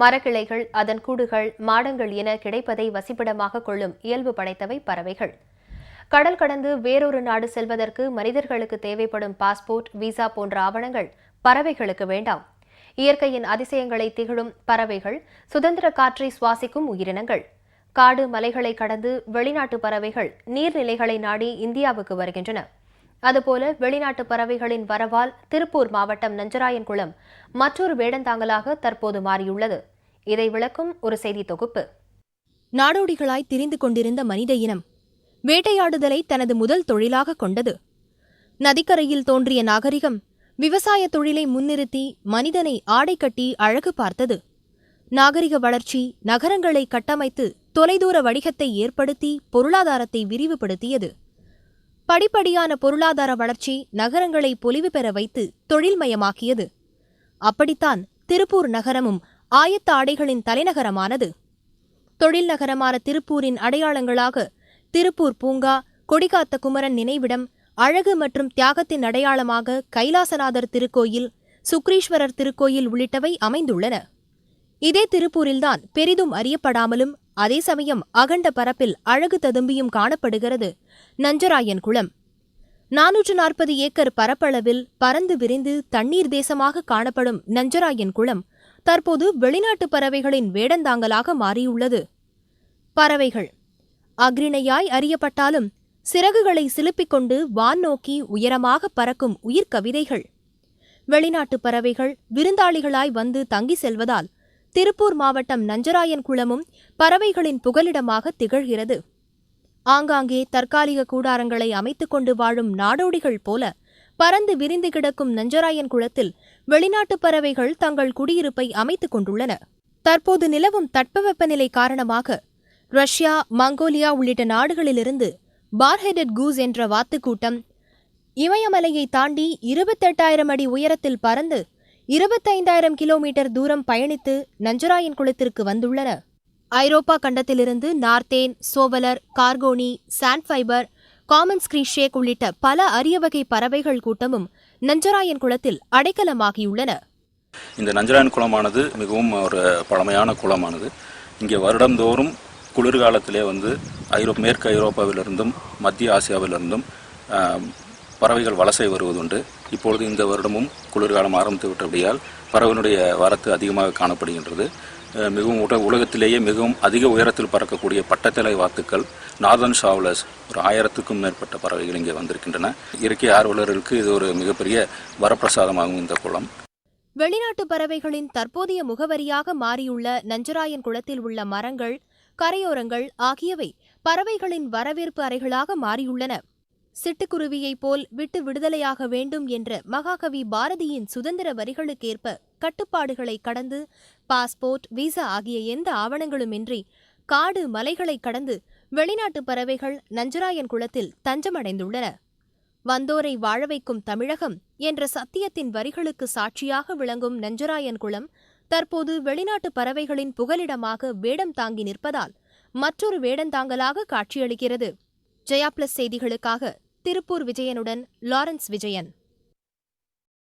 மரக்கிளைகள் அதன் கூடுகள் மாடங்கள் என கிடைப்பதை வசிப்பிடமாக கொள்ளும் இயல்பு படைத்தவை பறவைகள். கடல் கடந்து வேறொரு நாடு செல்வதற்கு மனிதர்களுக்கு தேவைப்படும் பாஸ்போர்ட் விசா போன்ற ஆவணங்கள் பறவைகளுக்கு வேண்டாம். இயற்கையின் அதிசயங்களை திகழும் பறவைகள் சுதந்திர காற்றை சுவாசிக்கும் உயிரினங்கள். காடு மலைகளை கடந்து வெளிநாட்டு பறவைகள் நீர்நிலைகளை நாடி இந்தியாவுக்கு வருகின்றன. அதுபோல வெளிநாட்டு பறவைகளின் வரவால் திருப்பூர் மாவட்டம் நஞ்சராயன்குளம் மற்றொரு வேடந்தாங்கலாக தற்போது மாறியுள்ளது. இதை விளக்கும் ஒரு செய்தி தொகுப்பு. நாடோடிகளாய் திரிந்து கொண்டிருந்த மனித இனம் வேட்டையாடுதலை தனது முதல் தொழிலாக கொண்டது. நதிக்கரையில் தோன்றிய நாகரிகம் விவசாய தொழிலை முன்னிறுத்தி மனிதனை ஆடை கட்டி அழகு பார்த்தது. நாகரிக வளர்ச்சி நகரங்களை கட்டமைத்து தொலைதூர வணிகத்தை ஏற்படுத்தி பொருளாதாரத்தை விரிவுபடுத்தியது. படிப்படியான பொருளாதார வளர்ச்சி நகரங்களை பொலிவு பெற வைத்து தொழில்மயமாக்கியது. அப்படித்தான் திருப்பூர் நகரமும் ஆயத்த ஆடைகளின் தலைநகரமானது. தொழில் நகரமான திருப்பூரின் அடையாளங்களாக திருப்பூர் பூங்கா கொடிகாத்த குமரன் நினைவிடம் அழகு மற்றும் தியாகத்தின் அடையாளமாக கைலாசநாதர் திருக்கோயில் சுக்ரீஸ்வரர் திருக்கோயில் உள்ளிட்டவை அமைந்துள்ளன. இதே திருப்பூரில்தான் பெரிதும் அறியப்படாமலும் அதே சமயம் அகண்ட பரப்பில் அழகு ததும்பியும் காணப்படுகிறது. நஞ்சராயன் குளம். நானூற்று நாற்பது ஏக்கர் பரப்பளவில் பறந்து விரிந்து தண்ணீர் தேசமாக காணப்படும் நஞ்சராயன் குளம் தற்போது வெளிநாட்டு பறவைகளின் வேடந்தாங்கலாக மாறியுள்ளது. பறவைகள். அக்ரிணையாய் அறியப்பட்டாலும் சிறகுகளை சிலுப்பிக் கொண்டு வான் நோக்கி உயரமாக பறக்கும் உயிர்க்கவிதைகள் வெளிநாட்டு பறவைகள் விருந்தாளிகளாய் வந்து தங்கி செல்வதால் திருப்பூர் மாவட்டம் நஞ்சராயன் குளமும் பறவைகளின் புகலிடமாக திகழ்கிறது. ஆங்காங்கே தற்காலிக கூடாரங்களை அமைத்துக் கொண்டு வாழும் நாடோடிகள் போல பறந்து விரிந்து கிடக்கும் நஞ்சராயன் குளத்தில் வெளிநாட்டு பறவைகள் தங்கள் குடியிருப்பை அமைத்துக் கொண்டுள்ளன. தற்போது நிலவும் தட்பவெப்பநிலை காரணமாக ரஷ்யா மங்கோலியா உள்ளிட்ட நாடுகளிலிருந்து பார்ஹெடட் கூஸ் என்ற வாத்துக்கூட்டம் இமயமலையை தாண்டி இருபத்தெட்டாயிரம் அடி உயரத்தில் பறந்து இருபத்தைந்தாயிரம் கிலோமீட்டர் தூரம் பயணித்து நஞ்சராயன் குளத்திற்கு வந்துள்ளன. ஐரோப்பா கண்டத்திலிருந்து நார்த்தேன் சோவலர் கார்கோனி சாண்ட்ஃபைபர் காமன் ஸ்கிரீஷேக் உள்ளிட்ட பல அரிய வகை பறவைகள் கூட்டமும் நஞ்சராயன் குளத்தில் அடைக்கலமாகியுள்ளன. இந்த நஞ்சராயன் குளமானது மிகவும் ஒரு பழமையான குளமானது. இங்கே வருடந்தோறும் குளிர்காலத்திலே வந்து ஐரோப் மேற்கு ஐரோப்பாவிலிருந்தும் மத்திய ஆசியாவிலிருந்தும் பறவைகள் வலசை வருவதுண்டு. இப்பொழுது இந்த வருடமும் குளிர்காலம் ஆரம்பித்து விட்டபடியால் பறவையினுடைய வரத்து அதிகமாக காணப்படுகின்றது. மிகவும் உட உலகத்திலேயே மிகவும் அதிக உயரத்தில் பறக்கக்கூடிய பட்டத்தலை வாத்துக்கள் நார்தன் ஷாவ்லஸ் ஒரு ஆயிரத்துக்கும் மேற்பட்ட பறவைகள் இங்கே வந்திருக்கின்றன. இயற்கை ஆர்வலர்களுக்கு இது ஒரு மிகப்பெரிய வரப்பிரசாதமாகும் இந்த குளம். வெளிநாட்டு பறவைகளின் தற்போதைய முகவரியாக மாறியுள்ள நஞ்சராயன் குளத்தில் உள்ள மரங்கள் கரையோரங்கள் ஆகியவை பறவைகளின் வரவேற்பு அறைகளாக மாறியுள்ளன. சிட்டுக்குருவியைப் போல் விட்டு விடுதலையாக வேண்டும் என்ற மகாகவி பாரதியின் சுதந்திர வரிகளுக்கேற்ப கட்டுப்பாடுகளை கடந்து பாஸ்போர்ட் விசா ஆகிய எந்த ஆவணங்களுமின்றி காடு மலைகளை கடந்து வெளிநாட்டு பறவைகள் நஞ்சராயன் குளத்தில் தஞ்சமடைந்துள்ளன. வந்தோரை வாழ வைக்கும் தமிழகம் என்ற சத்தியத்தின் வரிகளுக்கு சாட்சியாக விளங்கும் நஞ்சராயன் குளம் தற்போது வெளிநாட்டு பறவைகளின் புகலிடமாக வேடம் தாங்கி நிற்பதால் மற்றொரு வேடந்தாங்கலாக காட்சியளிக்கிறது. ஜெயா பிளஸ் செய்திகளுக்காக திருப்பூர் விஜயனுடன் லாரன்ஸ் விஜயன்.